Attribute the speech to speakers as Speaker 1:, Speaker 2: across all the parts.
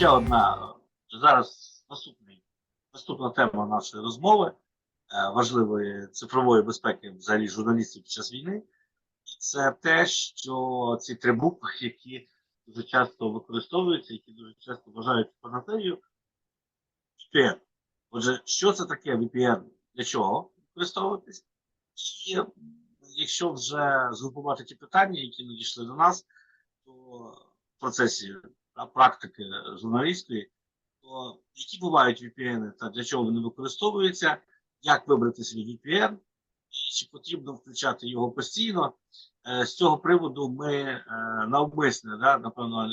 Speaker 1: ще одна е, зараз наступний, наступна тема нашої розмови е, важливої цифрової безпеки взагалі журналістів під час війни. Це те, що ці три букви, які дуже часто використовуються, які дуже часто вважають панацею, VPN. Отже, що це таке VPN? Для чого використовуватись? І якщо вже згрупувати ті питання, які надійшли до нас, то в процесі та, практики журналістської, то які бувають VPN та для чого вони використовуються, як вибрати свій VPN, і чи потрібно включати його постійно. Е, З цього приводу ми е, навмисне, да, напевно,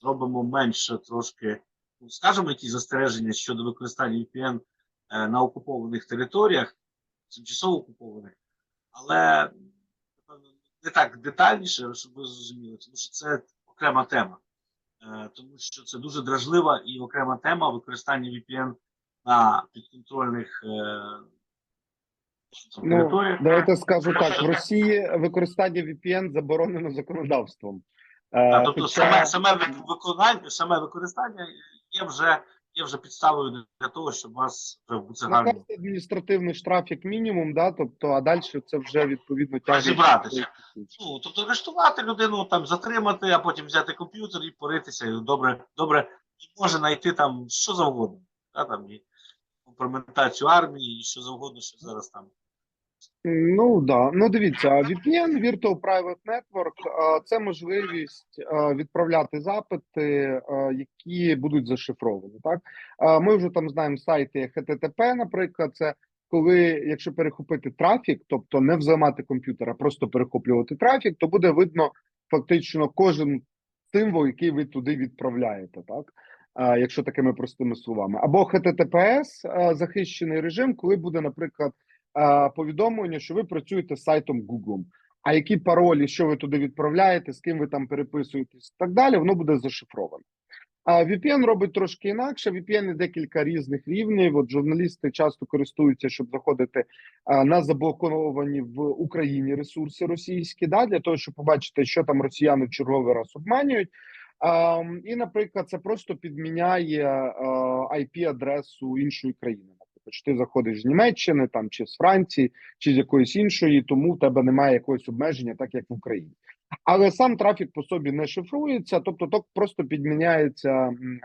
Speaker 1: зробимо менше трошки, ну, скажемо, якісь застереження щодо використання VPN е, на окупованих територіях, тимчасово окупованих, але напевно, не так детальніше, щоб ви зрозуміли, тому що це окрема тема. Е, Тому що це дуже дражлива і окрема тема використання VPN на підконтрольних е,
Speaker 2: Ну,
Speaker 1: територіях.
Speaker 2: давайте скажу так: в Росії використання VPN заборонено законодавством. Е,
Speaker 1: тобто
Speaker 2: хоча-
Speaker 1: саме, саме ви- виконання, саме використання є вже, є вже підставою для того, щоб вас вже в загальному...
Speaker 2: Накласти адміністративний штраф як мінімум, да, тобто, а далі це вже відповідно тягне.
Speaker 1: Розібратися. ну, тобто арештувати людину, там затримати, а потім взяти комп'ютер і поритися. І добре, добре, і може знайти там що завгодно. Да? там, і компрометацію армії, і що завгодно, що зараз там.
Speaker 2: Ну да, ну дивіться, VPN, Virtual Private Network це можливість відправляти запити, які будуть зашифровані. Так ми вже там знаємо сайти HTTP, наприклад, це коли, якщо перехопити трафік, тобто не взламати комп'ютер, а просто перехоплювати трафік, то буде видно фактично кожен символ, який ви туди відправляєте, так. Якщо такими простими словами, або HTTPS захищений режим, коли буде, наприклад, повідомлення, що ви працюєте з сайтом Google. А які паролі, що ви туди відправляєте, з ким ви там переписуєтесь, і так далі, воно буде зашифровано. А VPN робить трошки інакше. VPN декілька різних рівнів. От журналісти часто користуються, щоб заходити а, на заблоковані в Україні ресурси російські, да, для того, щоб побачити, що там росіяни в черговий раз обманюють. А, і, наприклад, це просто підміняє IP-адресу іншої країни. Наприклад, чи ти заходиш з Німеччини, там чи з Франції, чи з якоїсь іншої, тому в тебе немає якогось обмеження, так як в Україні. Але сам трафік по собі не шифрується, тобто то просто підміняється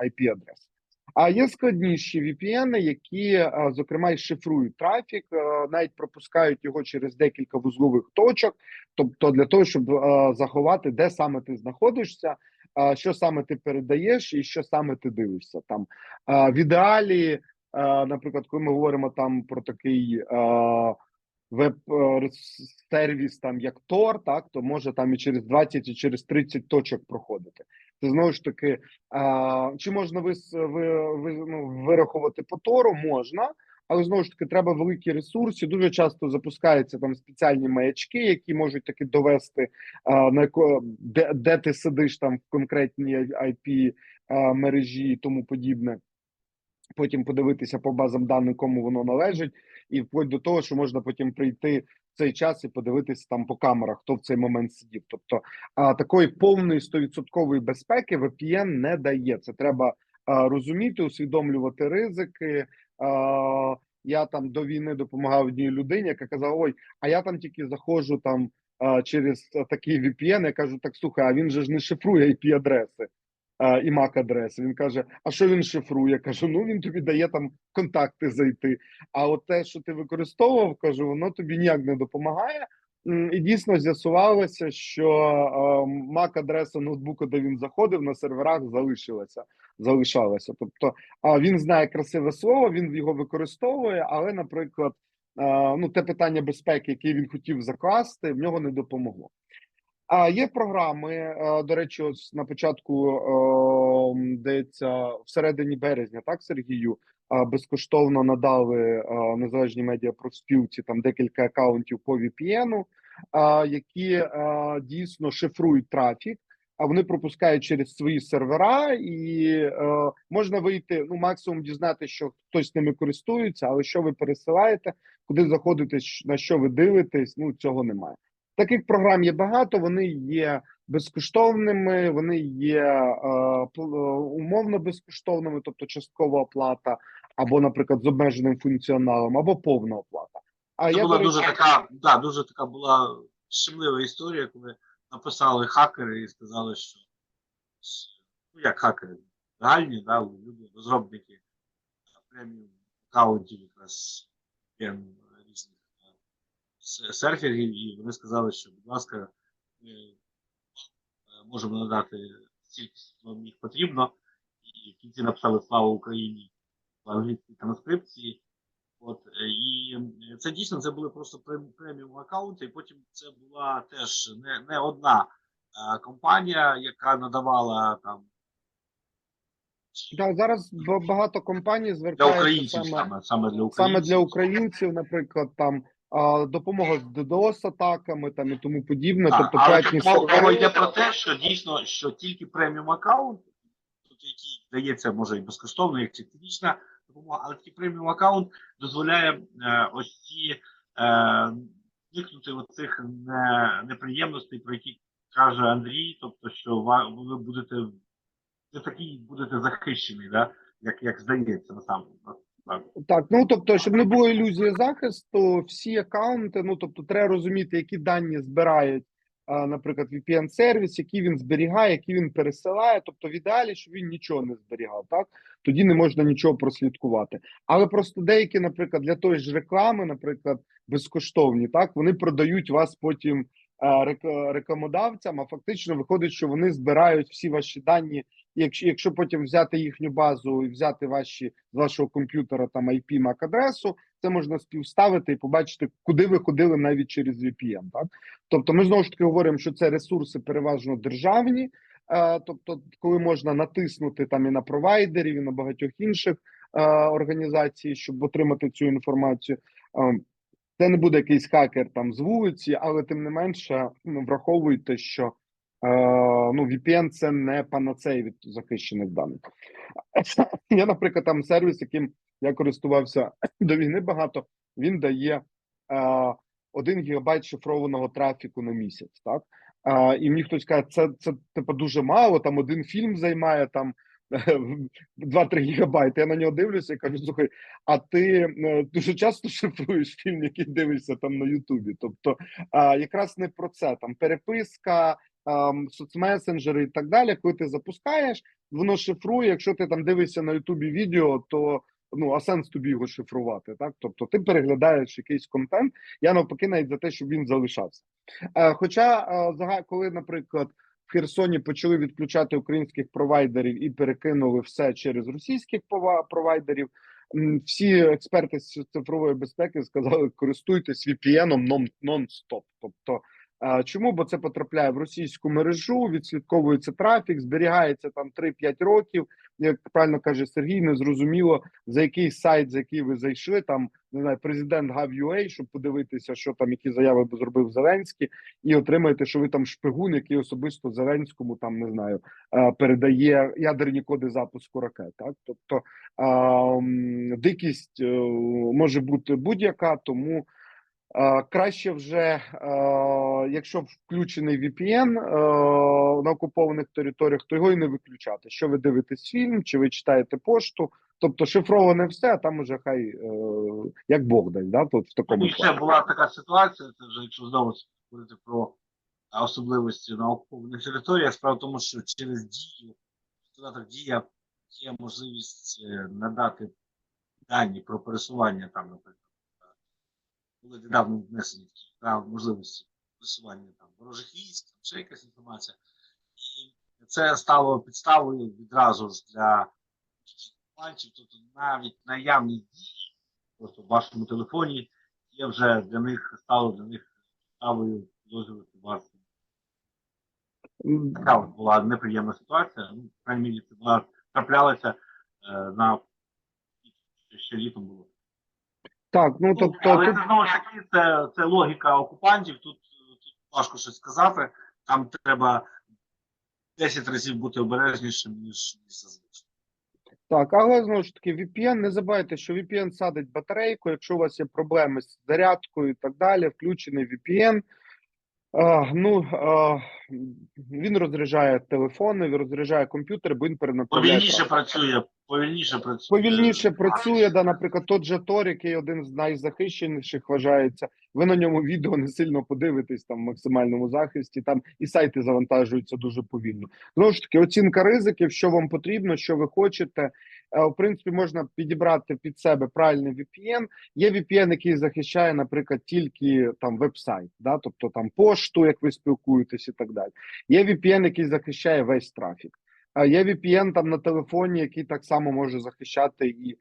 Speaker 2: IP-адреса. А є складніші VPN, які, зокрема, і шифрують трафік, навіть пропускають його через декілька вузлових точок, тобто для того, щоб заховати, де саме ти знаходишся, що саме ти передаєш і що саме ти дивишся. Там в ідеалі, наприклад, коли ми говоримо там про такий веб-сервіс, там як Tor, так то може там і через 20, і через 30 точок проходити. Це знову ж таки, чи можна вис, ви, ви, ну, вирахувати по Тору? Можна, але знову ж таки треба великі ресурси. Дуже часто запускаються там спеціальні маячки, які можуть таки довести на де, де ти сидиш там в конкретній IP мережі і тому подібне. Потім подивитися по базам даних, кому воно належить, і вплоть до того, що можна потім прийти в цей час і подивитися там по камерах, хто в цей момент сидів. Тобто а, такої повної 100% безпеки VPN не дає. Це треба а, розуміти, усвідомлювати ризики. А, я там до війни допомагав одній людині, яка казала: Ой, а я там тільки заходжу там через такий VPN. Я кажу: так слухай, а він же ж не шифрує IP-адреси а, і MAC-адреси. Він каже: А що він шифрує? Кажу: ну він тобі дає там контакти зайти. А от те, що ти використовував, кажу, воно тобі ніяк не допомагає. І дійсно з'ясувалося, що MAC-адреса ноутбуку, де він заходив, на серверах залишилася. Залишалася. Тобто, а він знає красиве слово, він його використовує, але, наприклад, ну те питання безпеки, яке він хотів закласти, в нього не допомогло. А є програми, е, до речі, ось на початку е, здається, всередині березня, так, Сергію, безкоштовно надали е, незалежній медіа профспілці там декілька акаунтів по VPN, які е, дійсно шифрують трафік. А вони пропускають через свої сервера, і можна вийти. Ну, максимум дізнати, що хтось ними користується, але що ви пересилаєте, куди заходите, на що ви дивитесь, ну цього немає. Таких програм є багато, вони є безкоштовними, вони є е, е, умовно безкоштовними, тобто часткова оплата, або, наприклад, з обмеженим функціоналом, або повна оплата. А
Speaker 1: Це
Speaker 2: я
Speaker 1: була дуже
Speaker 2: речі,
Speaker 1: така, да, дуже така була щемлива історія, коли написали хакери і сказали, що ну як хакери, реальні, да, люди, розробники преміум аккаунтів якраз с- серферів, і вони сказали, що, будь ласка, ми е, можемо надати стільки, скільки вам їх потрібно, і в кінці написали слава Україні в англійській транскрипції. От е, і е, це дійсно це були просто преміум аккаунти. І потім це була теж не, не одна е, компанія, яка надавала там
Speaker 2: да, зараз багато компаній
Speaker 1: для
Speaker 2: звертаються
Speaker 1: українців
Speaker 2: саме
Speaker 1: саме, саме для українців.
Speaker 2: саме для українців, наприклад, там а, допомога з DDoS атаками там і тому подібне.
Speaker 1: Так,
Speaker 2: тобто
Speaker 1: але тут мова, йде про те, що дійсно що тільки преміум аккаунт, тобто який дається може і безкоштовно, як технічна допомога, але такий преміум аккаунт дозволяє е, ось ці е, уникнути оцих не, неприємностей, про які каже Андрій, тобто, що ви будете ви такий будете захищений, да? як, як здається насамперед. Так.
Speaker 2: Ну тобто, щоб не було ілюзії захисту, всі акаунти, ну тобто, треба розуміти, які дані збирають, наприклад, VPN-сервіс, які він зберігає, які він пересилає. Тобто, в ідеалі, щоб він нічого не зберігав, так тоді не можна нічого прослідкувати. Але просто деякі, наприклад, для тої ж реклами, наприклад, безкоштовні, так вони продають вас потім е, рек- рекламодавцям, а фактично виходить, що вони збирають всі ваші дані. Якщо, якщо потім взяти їхню базу і взяти ваші з вашого комп'ютера там IP MAC адресу, це можна співставити і побачити, куди ви ходили навіть через VPN. Так тобто, ми знову ж таки говоримо, що це ресурси переважно державні. Е, тобто, коли можна натиснути там і на провайдерів, і на багатьох інших е, організацій, щоб отримати цю інформацію. Е, це не буде якийсь хакер там з вулиці, але тим не менше, ну, враховуйте, що ну, VPN це не панацея від захищених даних. Я, наприклад, там сервіс, яким я користувався до війни багато, він дає е, 1 гігабайт шифрованого трафіку на місяць. Так? Е, і мені хтось каже, це, це типу дуже мало, там один фільм займає там 2-3 гігабайти. Я на нього дивлюся і кажу: слухай, а ти е, дуже часто шифруєш фільм, який дивишся там на Ютубі. Тобто, а, якраз не про це там переписка, соцмесенджери і так далі. Коли ти запускаєш, воно шифрує. Якщо ти там дивишся на Ютубі відео, то ну а сенс тобі його шифрувати. Так, тобто ти переглядаєш якийсь контент. Я навпаки, навіть за те, щоб він залишався. Е, хоча е, коли, наприклад. В Херсоні почали відключати українських провайдерів і перекинули все через російських провайдерів. Всі експерти з цифрової безпеки сказали, користуйтесь VPN-ом нон- нон-стоп. Тобто, чому? Бо це потрапляє в російську мережу, відслідковується трафік, зберігається там 3-5 років. Як правильно каже Сергій, не зрозуміло за який сайт, за який ви зайшли. Там не знаю, президент Gov.ua, щоб подивитися, що там які заяви зробив Зеленський, і отримаєте, що ви там шпигун, який особисто Зеленському там не знаю, передає ядерні коди запуску ракет. Так, тобто дикість е, може бути будь-яка, тому. Е, Краще вже, е, якщо включений VPN е, на окупованих територіях, то його і не виключати. Що ви дивитесь фільм, чи ви читаєте пошту, тобто шифроване все, а там уже хай як Бог дасть, да, тут в такому
Speaker 1: ще була така ситуація, це вже якщо знову говорити про особливості на окупованих територіях, справа в тому, що через дію, додаток дія є можливість надати дані про пересування там, наприклад, були недавно внесені такі можливості пересування там ворожих військ, там ще якась інформація. І це стало підставою відразу ж для окупантів, тобто навіть наявність дії просто в вашому телефоні є вже для них стало для них підставою підозрювати вас. Така була неприємна ситуація. Ну, крайній мірі, це була траплялася е, на ще літом було.
Speaker 2: Так, ну
Speaker 1: Ну,
Speaker 2: тобто
Speaker 1: але
Speaker 2: тут
Speaker 1: це знову ж таки це, це логіка окупантів. Тут, тут важко щось сказати. Там треба 10 разів бути обережнішим, ніж, зазвичай.
Speaker 2: Так, але знову ж таки, VPN, не забувайте, що VPN садить батарейку. Якщо у вас є проблеми з зарядкою і так далі, включений VPN. А, ну, а, він розряджає телефони, він розряджає комп'ютер, бо він перенаправляє.
Speaker 1: Повільніше працює, повільніше працює.
Speaker 2: Повільніше працює, да, наприклад, тот же Тор, який один з найзахищеніших вважається. Ви на ньому відео не сильно подивитесь там в максимальному захисті. Там і сайти завантажуються дуже повільно. Знову ж таки, оцінка ризиків, що вам потрібно, що ви хочете. Е, В принципі, можна підібрати під себе правильний VPN. Є VPN, який захищає, наприклад, тільки там веб-сайт, да, тобто там пошту, як ви спілкуєтесь, і так далі. Є VPN, який захищає весь трафік. Є VPN там на телефоні, який так само може захищати і е,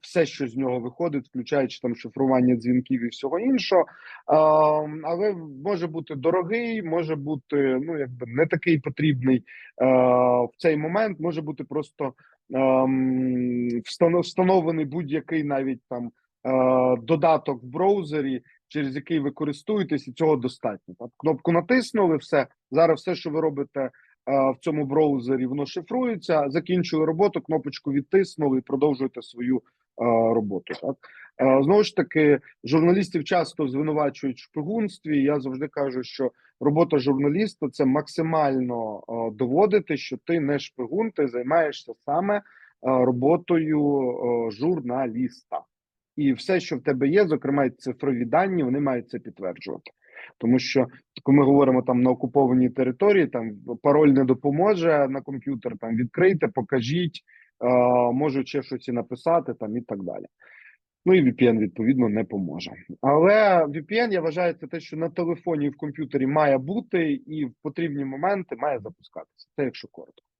Speaker 2: все, що з нього виходить, включаючи там шифрування дзвінків і всього іншого. Е, але може бути дорогий, може бути ну якби не такий потрібний е, в цей момент. Може бути просто встано- встановлений будь-який навіть там е, додаток в браузері, через який ви користуєтесь, і цього достатньо. Кнопку натиснули, все зараз, все, що ви робите е, в цьому браузері, воно шифрується. Закінчили роботу, кнопочку відтиснули і продовжуєте свою е, роботу. Так Е, знову ж таки, журналістів часто звинувачують в шпигунстві. Я завжди кажу, що робота журналіста це максимально е, доводити, що ти не шпигун, ти займаєшся саме е, роботою е, журналіста. І все, що в тебе є, зокрема цифрові дані, вони мають це підтверджувати. Тому що коли ми говоримо там на окупованій території, там пароль не допоможе на комп'ютер, там відкрийте, покажіть, е, можуть ще щось і написати там і так далі. Ну і VPN, відповідно, не поможе. Але VPN, я вважаю, це те, що на телефоні і в комп'ютері має бути, і в потрібні моменти має запускатися. Це якщо коротко.